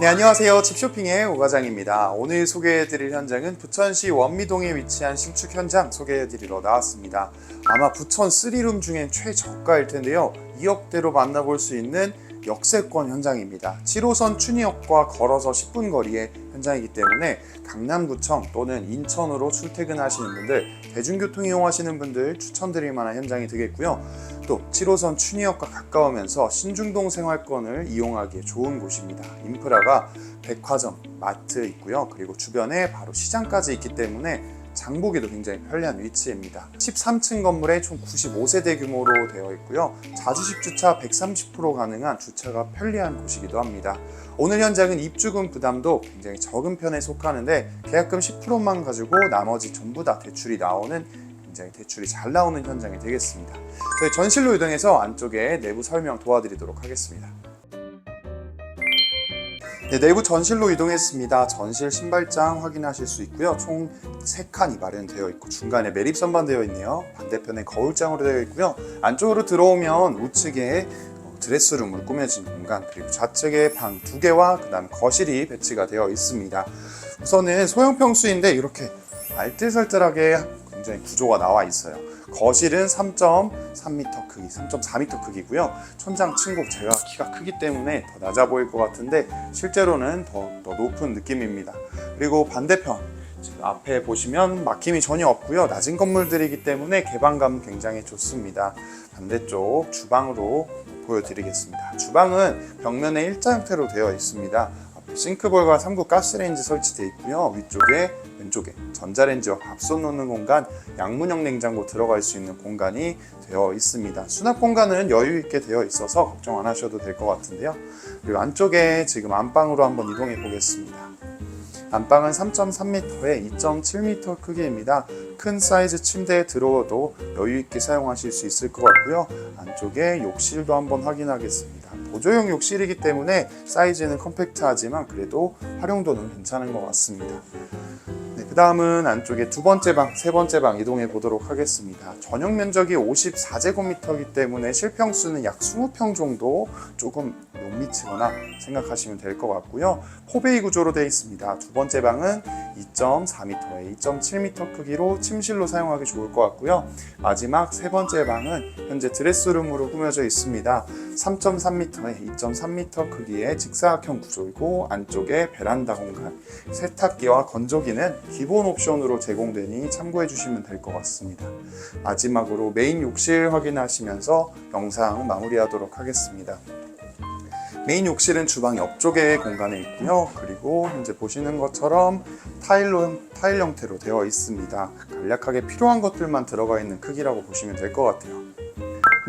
네, 안녕하세요. 집쇼핑의 오과장입니다. 오늘 소개해드릴 현장은 부천시 원미동에 위치한 신축 현장 소개해드리러 나왔습니다. 아마 부천 3룸 중엔 최저가일 텐데요. 2억대로 만나볼 수 있는 역세권 현장입니다. 7호선 춘희역과 걸어서 10분 거리의 현장이기 때문에 강남구청 또는 인천으로 출퇴근하시는 분들, 대중교통 이용하시는 분들 추천드릴 만한 현장이 되겠고요. 또 7호선 춘희역과 가까우면서 신중동 생활권을 이용하기에 좋은 곳입니다. 인프라가 백화점, 마트 있고요. 그리고 주변에 바로 시장까지 있기 때문에 장보기도 굉장히 편리한 위치입니다. 13층 건물에 총 95세대 규모로 되어 있고요. 자주식 주차 130% 가능한 주차가 편리한 곳이기도 합니다. 오늘 현장은 입주금 부담도 굉장히 적은 편에 속하는데 계약금 10%만 가지고 나머지 전부 다 대출이 나오는 굉장히 대출이 잘 나오는 현장이 되겠습니다. 저희 전실로 이동해서 안쪽에 내부 설명 도와드리도록 하겠습니다. 네, 내부 전실로 이동했습니다. 전실 신발장 확인하실 수 있고요. 총 3칸이 마련되어 있고 중간에 매립 선반되어 있네요. 반대편에 거울장으로 되어 있고요. 안쪽으로 들어오면 우측에 어, 드레스룸으로 꾸며진 공간 그리고 좌측에 방 두 개와 그다음 거실이 배치가 되어 있습니다. 우선은 소형 평수인데 이렇게 알뜰살뜰하게 굉장히 구조가 나와 있어요. 거실은 3.3m 크기, 3.4m 크기고요. 천장 층곡 제가 키가 크기 때문에 더 낮아 보일 것 같은데 실제로는 더, 더 높은 느낌입니다. 그리고 반대편 지금 앞에 보시면 막힘이 전혀 없고요. 낮은 건물들이기 때문에 개방감 굉장히 좋습니다. 반대쪽 주방으로 보여드리겠습니다. 주방은 벽면에 일자 형태로 되어 있습니다. 싱크볼과 3구 가스레인지 설치되어 있고요. 위쪽에 왼쪽에 전자레인지와 밥솥 놓는 공간, 양문형 냉장고 들어갈 수 있는 공간이 되어 있습니다. 수납 공간은 여유 있게 되어 있어서 걱정 안 하셔도 될 것 같은데요. 그리고 안쪽에 지금 안방으로 한번 이동해 보겠습니다. 안방은 3.3m에 2.7m 크기입니다. 큰 사이즈 침대에 들어도 여유 있게 사용하실 수 있을 것 같고요. 안쪽에 욕실도 한번 확인하겠습니다. 보조용 욕실이기 때문에 사이즈는 컴팩트하지만 그래도 활용도는 괜찮은 것 같습니다. 네, 그 다음은 안쪽에 두 번째 방, 세 번째 방 이동해 보도록 하겠습니다. 전용 면적이 54제곱미터이기 때문에 실평수는 약 20평 정도 조금 못 미치거나 생각하시면 될 것 같고요. 포베이 구조로 되어 있습니다. 두 번째 방은 2.4m에 2.7m 크기로 침실로 사용하기 좋을 것 같고요. 마지막 세 번째 방은 현재 드레스룸으로 꾸며져 있습니다. 3.3m에 2.3m 크기의 직사각형 구조이고 안쪽에 베란다 공간, 세탁기와 건조기는 기본 옵션으로 제공되니 참고해 주시면 될 것 같습니다. 마지막으로 메인 욕실 확인하시면서 영상 마무리하도록 하겠습니다. 메인 욕실은 주방 옆쪽에 공간에 있고요. 그리고 현재 보시는 것처럼 타일로 타일 형태로 되어 있습니다. 간략하게 필요한 것들만 들어가 있는 크기라고 보시면 될 것 같아요.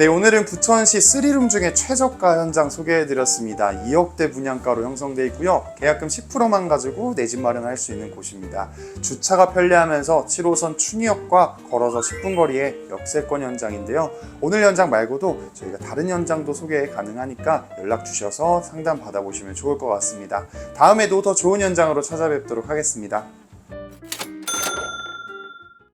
네, 오늘은 부천시 3룸 중에 최저가 현장 소개해드렸습니다. 2억대 분양가로 형성되어 있고요. 계약금 10%만 가지고 내 집 마련할 수 있는 곳입니다. 주차가 편리하면서 7호선 춘희역과 걸어서 10분 거리의 역세권 현장인데요. 오늘 현장 말고도 저희가 다른 현장도 소개 가능하니까 연락 주셔서 상담 받아보시면 좋을 것 같습니다. 다음에도 더 좋은 현장으로 찾아뵙도록 하겠습니다.